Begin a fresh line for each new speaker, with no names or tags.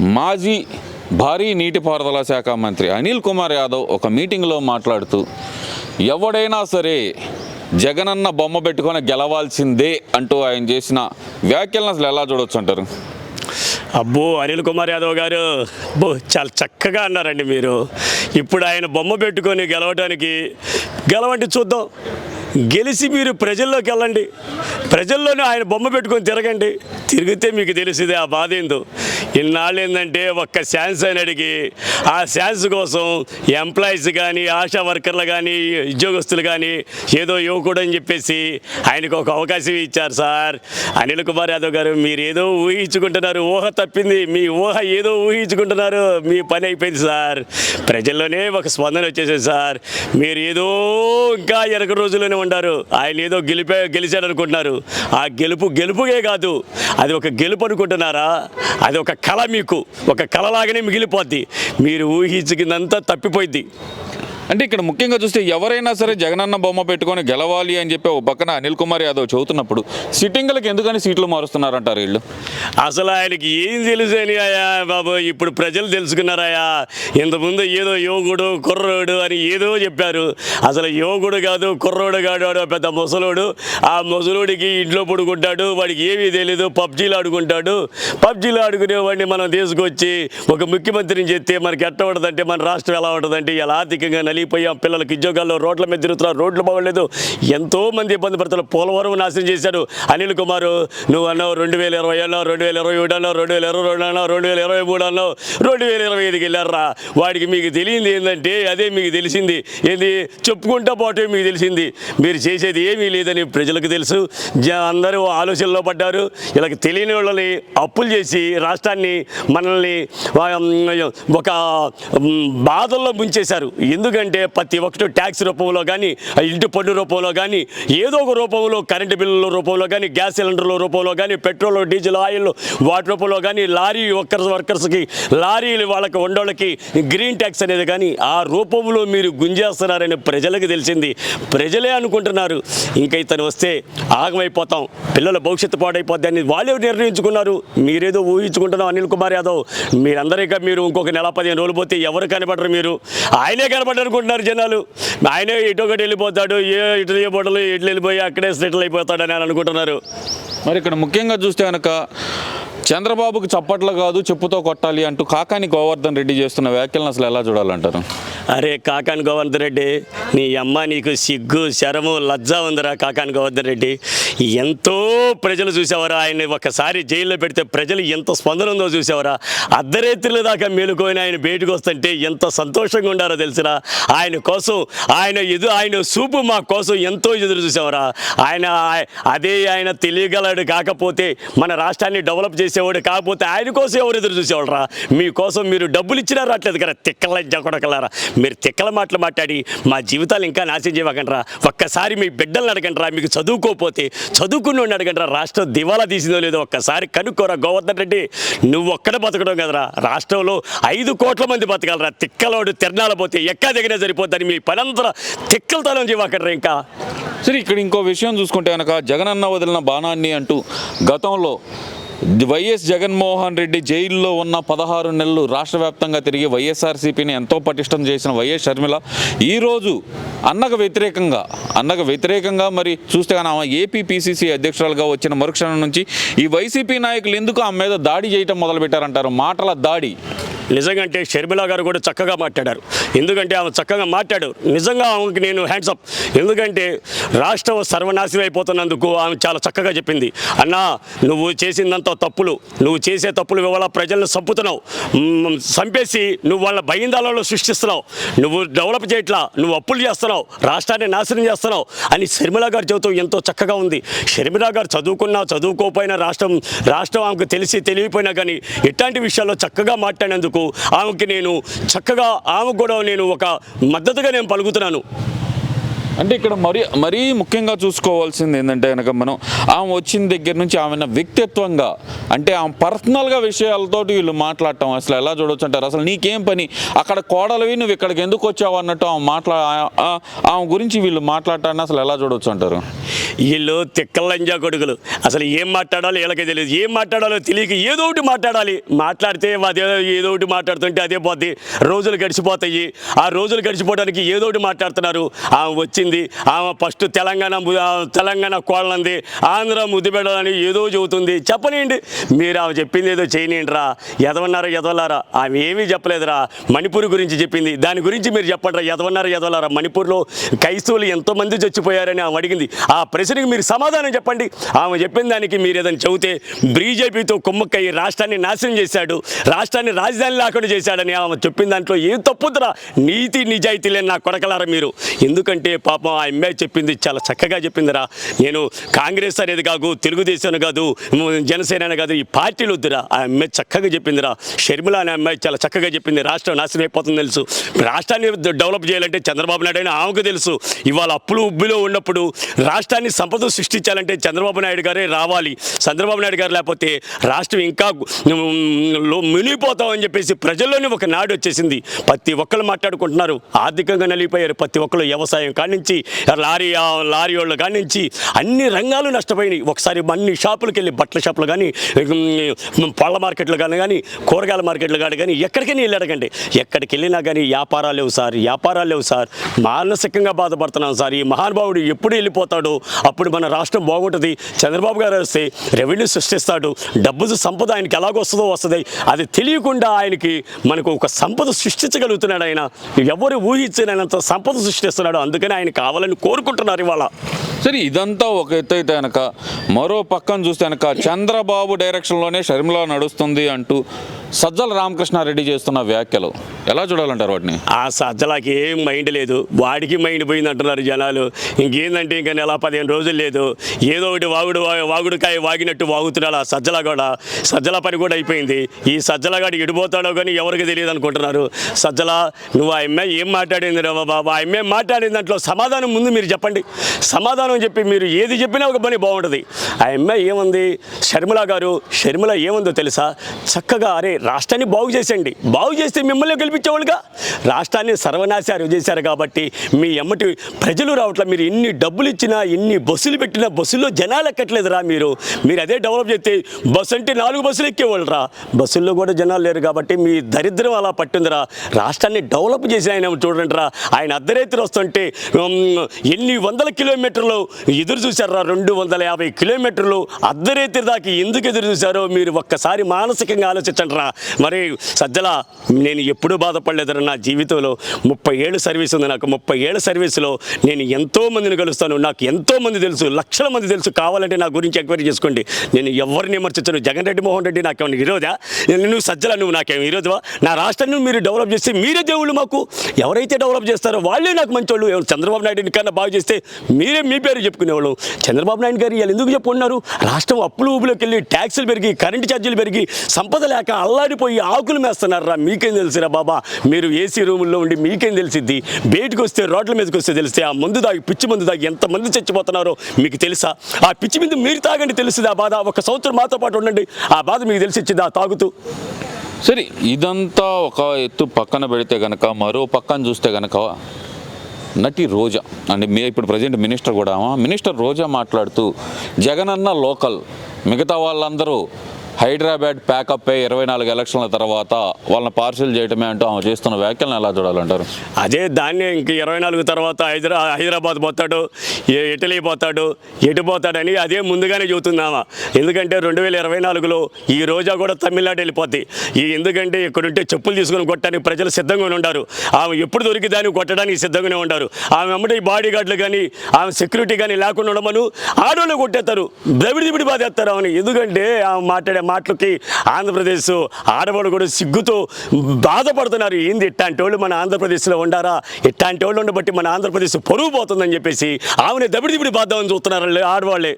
మాజీ భారీ నీటిపారుదల శాఖ మంత్రి అనిల్ కుమార్ యాదవ్ ఒక మీటింగ్లో మాట్లాడుతూ ఎవడైనా సరే జగనన్న బొమ్మ పెట్టుకొని గెలవాల్సిందే అంటూ ఆయన చేసిన వ్యాఖ్యలను అసలు ఎలా చూడొచ్చు అంటారు?
అబ్బో అనిల్ కుమార్ యాదవ్ గారు అబ్బో చాలా చక్కగా అన్నారండి మీరు. ఇప్పుడు ఆయన బొమ్మ పెట్టుకొని గెలవడానికి గెలవండి చూద్దాం. గెలిచి మీరు ప్రజల్లోకి వెళ్ళండి. ప్రజల్లోనే ఆయన బొమ్మ పెట్టుకొని తిరగండి. తిరిగితే మీకు తెలిసిందే ఆ బాధ ఏందో. ఇన్నాళ్ళు ఏంటంటే ఒక్క ఛాన్స్ అని అడిగి ఆ ఛాన్స్ కోసం ఎంప్లాయీస్ కానీ ఆశా వర్కర్లు కానీ ఉద్యోగస్తులు కానీ ఏదో యువకుడు అని చెప్పేసి ఆయనకు ఒక అవకాశం ఇచ్చారు సార్. అనిల్ కుమార్ యాదవ్ గారు మీరు ఏదో ఊహించుకుంటున్నారు. ఊహ తప్పింది. మీ ఊహ ఏదో ఊహించుకుంటున్నారు. మీ పని అయిపోయింది సార్. ప్రజల్లోనే ఒక స్పందన వచ్చేసింది సార్. మీరు ఏదో ఇంకా ఎరగ రోజుల్లోనే ఉండారు ఆయన ఏదో గెలిపే గెలిచాడు అనుకుంటున్నారు ఆ గెలుపు గెలుపుగే కాదు. అది ఒక గెలుపు అనుకుంటున్నారా? అది ఒక కళ మీకు. ఒక కళలాగానే మిగిలిపోద్ది. మీరు ఊహించకిందంతా తప్పిపోయింది
అంటే ఇక్కడ ముఖ్యంగా చూస్తే ఎవరైనా సరే జగనన్న బొమ్మ పెట్టుకొని గెలవాలి అని చెప్పి ఒక పక్కన అనిల్ కుమార్ యాదవ్ చదువుతున్నప్పుడు సిట్టింగ్లకు ఎందుకని సీట్లు మారుస్తున్నారంటారు వీళ్ళు?
అసలు ఆయనకి ఏం తెలుసు బాబు? ఇప్పుడు ప్రజలు తెలుసుకున్నారాయా ఇంతకుముందు ఏదో యోగుడు కుర్రోడు అని ఏదో చెప్పారు. అసలు యోగుడు కాదు కుర్రోడు కాడు పెద్ద ముసలోడు. ఆ ముసలోడికి ఇంట్లో పడుకుంటాడు వాడికి ఏమీ తెలియదు పబ్జీలు ఆడుకుంటాడు. పబ్జీలు ఆడుకునే వాడిని మనం తీసుకొచ్చి ఒక ముఖ్యమంత్రిని చెప్తే మనకి ఎట్ట ఉంటుందంటే మన రాష్ట్రం ఎలా ఉంటుందంటే ఇలా ఆర్థికంగా నలిగిపోయాం పిల్లలకి ఉద్యోగాల్లో రోడ్ల మీద తిరుగుతున్నారు రోడ్లు బాగోలేదు. ఎంతోమంది ఇబ్బంది పడుతున్నారు. పోలవరం నాశనం చేశాడు అనిల్ కుమార్ నువ్వు అన్నావు రెండు వేల ఇరవై అన్నావు రెండు వేల ఇరవై ఏడు అన్నావు రెండు వేల ఇరవై రెండు అన్నావు రెండు వేల ఇరవై మూడు అన్నావు రెండు వేల ఇరవై ఐదుకి వెళ్ళారా? వాడికి మీకు తెలియంది ఏంటంటే అదే మీకు తెలిసింది. ఏంది? చెప్పుకుంటా పోతే మీకు తెలిసింది. మీరు చేసేది ఏమీ లేదని ప్రజలకు తెలుసు. జ- అందరూ ఆలోచనలో పడ్డారు. ఇలా తెలియని వాళ్ళని అప్పులు చేసి రాష్ట్రాన్ని మనల్ని ఒక బాధల్లో ముంచేశారు. ఎందుకంటే ప్రతి ఒక్కటి ట్యాక్స్ రూపంలో కానీ ఇంటి పన్ను రూపంలో కానీ ఏదో ఒక రూపంలో కరెంటు బిల్లుల రూపంలో కానీ గ్యాస్ సిలిండర్ల రూపంలో కానీ పెట్రోల్ డీజిల్ ఆయిల్ వాటి రూపంలో కానీ లారీ వర్కర్స్ వర్కర్స్కి లారీలు వాళ్ళకి ఉండోళ్ళకి గ్రీన్ ట్యాక్స్ అనేది కానీ ఆ రూపంలో మీరు గుంజేస్తున్నారని ప్రజలకు తెలిసింది. ప్రజలే అనుకుంటున్నారు. ఇంకా ఇతను వస్తే ఆగమైపోతాం. పిల్లల భవిష్యత్తు పాడైపోద్ది అని వాళ్ళే నిర్ణయించుకున్నారు. మీరేదో ఊహించుకుంటున్నాం అనిల్ కుమార్ యాదవ్. మీరందరికీ మీరు ఇంకొక నెల పదిహేను రోజులు పోతే ఎవరు కనబడరు మీరు? ఆయనే కనబడ్డారు అనుకుంటున్నారు జనాలు. ఆయనే ఇటు ఒకటి వెళ్ళిపోతాడు ఏ ఇటు బొడలు ఇటు వెళ్ళిపోయి అక్కడే సెటిల్ అయిపోతాడని అని అనుకుంటున్నారు.
మరి ఇక్కడ ముఖ్యంగా చూస్తే కనుక చంద్రబాబుకి చప్పట్లు కాదు చెప్పుతో కొట్టాలి అంటూ కాకాని గోవర్ధన్ రెడ్డి చేస్తున్న వ్యాఖ్యలను అసలు ఎలా చూడాలంటారు?
అరే కాకాని గోవర్ధన్ రెడ్డి నీ అమ్మ నీకు సిగ్గు శరము లజ్జ ఉందిరా కాకాని గోవర్ధన్ రెడ్డి. ఎంతో ప్రజలు చూసేవారా. ఆయన ఒకసారి జైల్లో పెడితే ప్రజలు ఎంత స్పందన ఉందో చూసేవారా? అర్ధరేత్రుల దాకా మేలుకొని ఆయన బయటకు వస్తుంటే ఎంత సంతోషంగా ఉండారో తెలిసిరా? ఆయన కోసం ఆయన ఎదు ఆయన చూపు మా కోసం ఎంతో ఎదురు చూసేవారా? ఆయన అదే ఆయన తెలియగలడు కాకపోతే మన రాష్ట్రాన్ని డెవలప్ చేసేవాడు కాకపోతే ఆయన కోసం ఎవరు ఎదురు చూసేవాళ్ళరా? మీకోసం మీరు డబ్బులు ఇచ్చినా రావట్లేదు కదా తిక్కల కొడకలరా మీరు తిక్కల మాటలు మాట్లాడి మా జీవితాలు ఇంకా నాశనం చేయకండి ఒక్కసారి మీ బిడ్డలను అడగండి రా మీకు చదువుకోకపోతే చదువుకుని అడగండి రా రాష్ట్రం దివాలా తీసిందో లేదో ఒక్కసారి కనుక్కోరా గోవర్ధన్ రెడ్డి. నువ్వు ఒక్కడ బతకడం కదరా. రాష్ట్రంలో ఐదు కోట్ల మంది బతకాలరా. తిక్కలోడు తిరణాల పోతే ఎక్కా దగ్గరే సరిపోద్దని మీ పనంతా తిక్కలతనం చేయకండి ఇంకా.
సరే ఇక్కడ ఇంకో విషయం చూసుకుంటే కనుక జగనన్న వదిలిన బాణాన్ని అంటూ గతంలో వైఎస్ జగన్మోహన్ రెడ్డి జైల్లో ఉన్న పదహారు నెలలు రాష్ట్ర వ్యాప్తంగా తిరిగి వైఎస్ఆర్సీపీని ఎంతో పటిష్టం చేసిన వైఎస్ షర్మిల ఈరోజు అన్నకు వ్యతిరేకంగా అన్నకు వ్యతిరేకంగా మరి చూస్తే కానీ ఆమె ఏపీ పీసీసీ అధ్యక్షురాలుగా వచ్చిన మరుక్షణం నుంచి ఈ వైసీపీ నాయకులు ఎందుకు ఆమె మీద దాడి చేయటం మొదలుపెట్టారంటారు? మాటల దాడి.
నిజంగా అంటే షర్మిల గారు కూడా చక్కగా మాట్లాడారు. ఎందుకంటే ఆమె చక్కగా మాట్లాడు. నిజంగా ఆమెకి నేను హ్యాండ్సప్ ఎందుకంటే రాష్ట్రం సర్వనాశనం అయిపోతున్నందుకు ఆమె చాలా చక్కగా చెప్పింది. అన్నా నువ్వు చేసిందంతా తప్పులు. నువ్వు చేసే తప్పులు ఇవాళ ప్రజలను చంపుతున్నావు. చంపేసి నువ్వు వాళ్ళ భయందాలలో సృష్టిస్తున్నావు. నువ్వు డెవలప్ చేయట్లా. నువ్వు అప్పులు చేస్తున్నావు. రాష్ట్రాన్ని నాశనం చేస్తున్నావు. అని షర్మిల గారు చెబుతూ ఎంతో చక్కగా ఉంది. షర్మిల గారు చదువుకున్నా చదువుకోకపోయినా రాష్ట్రం రాష్ట్రం ఆమెకు తెలిసి తెలియపోయినా కానీ ఇట్లాంటి విషయాల్లో చక్కగా మాట్లాడినందుకు ఆమెకి నేను చక్కగా ఆమెకు కూడా నేను ఒక మద్దతుగా నేను పలుకుతున్నాను.
అంటే ఇక్కడ మరీ మరీ ముఖ్యంగా చూసుకోవాల్సింది ఏంటంటే కనుక మనం ఆమె వచ్చిన దగ్గర నుంచి ఆమె వ్యక్తిత్వంగా అంటే ఆమె పర్సనల్గా విషయాలతో వీళ్ళు మాట్లాడటం అసలు ఎలా చూడొచ్చు అంటారు అసలు నీకేం పని? అక్కడ కోడలివి నువ్వు ఇక్కడికి ఎందుకు వచ్చావు అన్నట్టు ఆమె మాట్లా ఆమె గురించి వీళ్ళు మాట్లాడటాన్ని అసలు ఎలా చూడొచ్చు అంటారు
వీళ్ళు తిక్కలంజా కొడుకులు. అసలు ఏం మాట్లాడాలో వీళ్ళకే తెలియదు ఏం మాట్లాడాలో తెలియక ఏదో ఒకటి మాట్లాడాలి. మాట్లాడితే అదే ఏదో ఒకటి మాట్లాడుతుంటే అదే పోద్ది. రోజులు గడిచిపోతాయి. ఆ రోజులు గడిచిపోవడానికి ఏదో ఒకటి మాట్లాడుతున్నారు. ఆమె వచ్చి వచ్చింది ఆమె ఫస్ట్ తెలంగాణ తెలంగాణ కోళ్ళంది. ఆంధ్ర ముద్దుపెట్టాలని ఏదో చెబుతుంది. చెప్పనియండి. మీరు ఆమె చెప్పింది ఏదో చేయనియండి ఎదవన్నారా ఎదవలారా? ఆమె ఏమీ చెప్పలేదురా. మణిపూర్ గురించి చెప్పింది. దాని గురించి మీరు చెప్పండిరా. ఎదవన్నారా ఎదవలారా? మణిపూర్లో క్రైస్తవులు ఎంతోమంది చచ్చిపోయారని ఆమె అడిగింది. ఆ ప్రశ్నకి మీరు సమాధానం చెప్పండి. ఆమె చెప్పిన దానికి మీరు ఏదైనా చెబితే బీజేపీతో కుమ్మక్కయ్యి రాష్ట్రాన్ని నాశనం చేశాడు. రాష్ట్రాన్ని రాజధాని లేకుండా చేశాడని ఆమె చెప్పిన దాంట్లో ఏం తప్పుతురా నీతి నిజాయితీ లేని నా కొడకలారా మీరు. ఎందుకంటే పాపం ఆ అమ్మాయి చెప్పింది చాలా చక్కగా చెప్పిందిరా. నేను కాంగ్రెస్ అనేది కాదు తెలుగుదేశం కాదు జనసేన అనే కాదు ఈ పార్టీలు వద్దురా. ఆ అమ్మాయి చక్కగా చెప్పిందిరా. షర్మిల అనే అమ్మాయి చాలా చక్కగా చెప్పింది. రాష్ట్రం నాశనం అయిపోతుంది తెలుసు. రాష్ట్రాన్ని డెవలప్ చేయాలంటే చంద్రబాబు నాయుడు అయినా ఆమెకు తెలుసు. ఇవాళ అప్పులు ఉబ్బిలో ఉన్నప్పుడు రాష్ట్రాన్ని సంపద సృష్టించాలంటే చంద్రబాబు నాయుడు గారే రావాలి. చంద్రబాబు నాయుడు గారు లేకపోతే రాష్ట్రం ఇంకా లో- మునిగిపోతామని చెప్పేసి ప్రజల్లోనే ఒక నాడు వచ్చేసింది. ప్రతి ఒక్కరు మాట్లాడుకుంటున్నారు. ఆర్థికంగా నలిగిపోయారు. ప్రతి ఒక్కరు వ్యవసాయం కానించి లారీ ఆ లారీ వాళ్ళు కానించి అన్ని రంగాలు నష్టపోయినాయి. ఒకసారి అన్ని షాపులకు వెళ్ళి బట్టల షాపులు కానీ పళ్ళ మార్కెట్లు కానీ కానీ కూరగాయల మార్కెట్లు కానీ కానీ ఎక్కడికైనా వెళ్ళి అడగండి. ఎక్కడికి వెళ్ళినా కానీ వ్యాపారాలు లేవు సార్ వ్యాపారాలు లేవు సార్. మానసికంగా బాధపడుతున్నాం సార్. ఈ మహానుభావుడు ఎప్పుడు వెళ్ళిపోతాడో? అప్పుడు మన రాష్ట్రం బాగుంటుంది. చంద్రబాబు గారు వస్తే రెవెన్యూ సృష్టిస్తాడు. డబ్బు సంపద ఆయనకి ఎలాగొస్తుందో వస్తుంది అది తెలియకుండా ఆయనకి మనకు ఒక సంపద సృష్టించగలుగుతున్నాడు ఆయన. ఎవరు ఊహించినంత సంపద సృష్టిస్తున్నాడు. అందుకని ఆయన కావాలని కోరుకుంటున్నారు ఇవాళ.
సరే ఇదంతా ఒక ఎత్తు అయితే కనుక మరో పక్కన చూస్తే కనుక చంద్రబాబు డైరెక్షన్లోనే షర్మిల నడుస్తుంది అంటూ సజ్జల రామకృష్ణారెడ్డి చేస్తున్న వ్యాఖ్యలు ఎలా చూడాలంటారు వాటిని?
ఆ సజ్జలకి ఏం మైండ్ లేదు. వాడికి మైండ్ పోయింది అంటున్నారు జనాలు. ఇంకేందంటే ఇంకా నెల పదిహేను రోజులు లేదు. ఏదో ఒకటి వాగుడు వాగుడుకాయ వాగినట్టు వాగుతున్నాడు ఆ సజ్జల కూడా సజ్జల పని కూడా అయిపోయింది. ఈ సజ్జలగాడు ఎడిపోతాడో కానీ ఎవరికి తెలియదు అనుకుంటున్నారు. సజ్జల నువ్వు ఆ అమ్మాయి ఏం మాట్లాడింది రా బాబా? ఆ అమ్మాయి మాట్లాడిన దాంట్లో సమాధానం ముందు మీరు చెప్పండి. సమాధానం చెప్పి మీరు ఏది చెప్పినా ఒక పని బాగుంటుంది. ఆ అమ్మాయి ఏముంది? షర్మిల గారు షర్మిల ఏముందో తెలుసా? చక్కగా అరే రాష్ట్రాన్ని బాగు చేసేయండి. బాగు చేస్తే మిమ్మల్ని గెలిపించేవాళ్ళుగా? రాష్ట్రాన్ని సర్వనాశారు చేశారు కాబట్టి మీ ఎమ్మటి ప్రజలు రావట్లే మీరు ఎన్ని డబ్బులు ఇచ్చినా ఎన్ని బస్సులు పెట్టినా బస్సుల్లో జనాలు ఎక్కట్లేదురా మీరు. మీరు అదే డెవలప్ చేస్తే బస్సు అంటే నాలుగు బస్సులు ఎక్కేవాళ్ళరా. బస్సుల్లో కూడా జనాలు లేరు కాబట్టి మీ దరిద్రం అలా పట్టిందిరా. రాష్ట్రాన్ని డెవలప్ చేసి ఆయన చూడండి రా ఆయన అర్ధరేతులు వస్తుంటే ఎన్ని వందల కిలోమీటర్లు ఎదురు చూశారా రెండు వందల యాభై కిలోమీటర్లు అర్ధరేత్రి దాకా ఎందుకు ఎదురు చూశారో మీరు ఒక్కసారి మానసికంగా ఆలోచించండి రా మరి సజ్జల నేను ఎప్పుడూ బాధపడలేదురా నా జీవితంలో. ముప్పై ఏళ్ళు సర్వీస్ ఉంది నాకు. ముప్పై ఏళ్ళ సర్వీస్లో నేను ఎంతో మందిని కలుస్తాను. నాకు ఎంతో మంది తెలుసు. లక్షల మంది తెలుసు. కావాలంటే నా గురించి ఎంక్వైరీ చేసుకోండి. నేను ఎవరిని విమర్శించను? జగన్ రెడ్డి మోహన్ రెడ్డి నాకేమైనా ఈరోజా నువ్వు సజ్జల నువ్వు నాకేం ఈరోజువా నా రాష్ట్రాన్ని మీరు డెవలప్ చేస్తే మీరే దేవుళ్ళు మాకు. ఎవరైతే డెవలప్ చేస్తారో వాళ్ళే నాకు మంచోళ్ళు. ఎవరు చంద్రబాబు నాయుడు కన్నా బాగా చేస్తే మీరే మీ పేరు చెప్పుకునేవాళ్ళు. చంద్రబాబు నాయుడు గారు వీళ్ళు ఎందుకు చెప్పుకున్నారు? రాష్ట్రం అప్పులు ఊపులోకి వెళ్ళి ట్యాక్సులు పెరిగి కరెంటు ఛార్జీలు పెరిగి సంపద లేక చల్లారిపోయి ఆకులు మేస్తున్నారా? మీకేం తెలుసురా బాబా? మీరు ఏసీ రూముల్లో ఉండి మీకేం తెలిసిద్ది? బయటకు వస్తే రోడ్ల మీదకి వస్తే తెలిస్తే ఆ మందు తాగి పిచ్చి మందు తాగి ఎంతమంది చచ్చిపోతున్నారో మీకు తెలుసా? ఆ పిచ్చి మీద మీరు తాగండి తెలుస్తుంది ఆ బాధ? ఒక సంవత్సరం మాతో పాటు ఉండండి. ఆ బాధ మీకు తెలిసిచ్చింది ఆ తాగుతూ.
సరే ఇదంతా ఒక ఎత్తు పక్కన పెడితే కనుక మరో పక్కన చూస్తే కనుక నటి రోజా. అంటే మీ ఇప్పుడు ప్రజెంట్ మినిస్టర్ కూడా మినిస్టర్ రోజా మాట్లాడుతూ జగనన్న లోకల్ మిగతా వాళ్ళందరూ హైదరాబాద్ ప్యాకప్ ఇరవై నాలుగు ఎలక్షన్ల తర్వాత వాళ్ళని పార్సిల్ చేయటమే అంటూ ఆమె చేస్తున్న వ్యాఖ్యలను ఎలా చూడాలంటారు?
అదే దాన్ని ఇంక ఇరవై నాలుగు తర్వాత హైదరా హైదరాబాద్ పోతాడు ఏ ఇటలీ పోతాడు ఎటు పోతాడని అదే ముందుగానే చూస్తున్నామా ఎందుకంటే రెండు వేల ఇరవై నాలుగులో ఈ రోజా కూడా తమిళనాడు వెళ్ళిపోద్ది. ఈ ఎందుకంటే ఇక్కడుంటే చెప్పులు తీసుకొని కొట్టడానికి ప్రజలు సిద్ధంగానే ఉండారు. ఆమె ఎప్పుడు దొరికి దాన్ని కొట్టడానికి సిద్ధంగానే ఉండారు. ఆమె అమ్మటి బాడీ గార్డులు కానీ ఆమె సెక్యూరిటీ కానీ లేకుండా ఉండమను ఆడోళ్ళు కొట్టేస్తారు. దబిడి దిబిడి బాధేస్తారు ఆమె ఎందుకంటే ఆమె మాట్లాడే మాటలకి ఆంధ్రప్రదేశ్ ఆడవాళ్ళు కూడా సిగ్గుతో బాధపడుతున్నారు. ఏంది ఇట్లాంటి వాళ్ళు మన ఆంధ్రప్రదేశ్లో ఉండారా? ఇట్లాంటి వాళ్ళు ఉండబట్టి మన ఆంధ్రప్రదేశ్ పొరుగు పోతుందని చెప్పేసి ఆమెను దబిడి దిబిడి బాధ్యమని చూస్తున్నారు ఆడవాళ్ళే.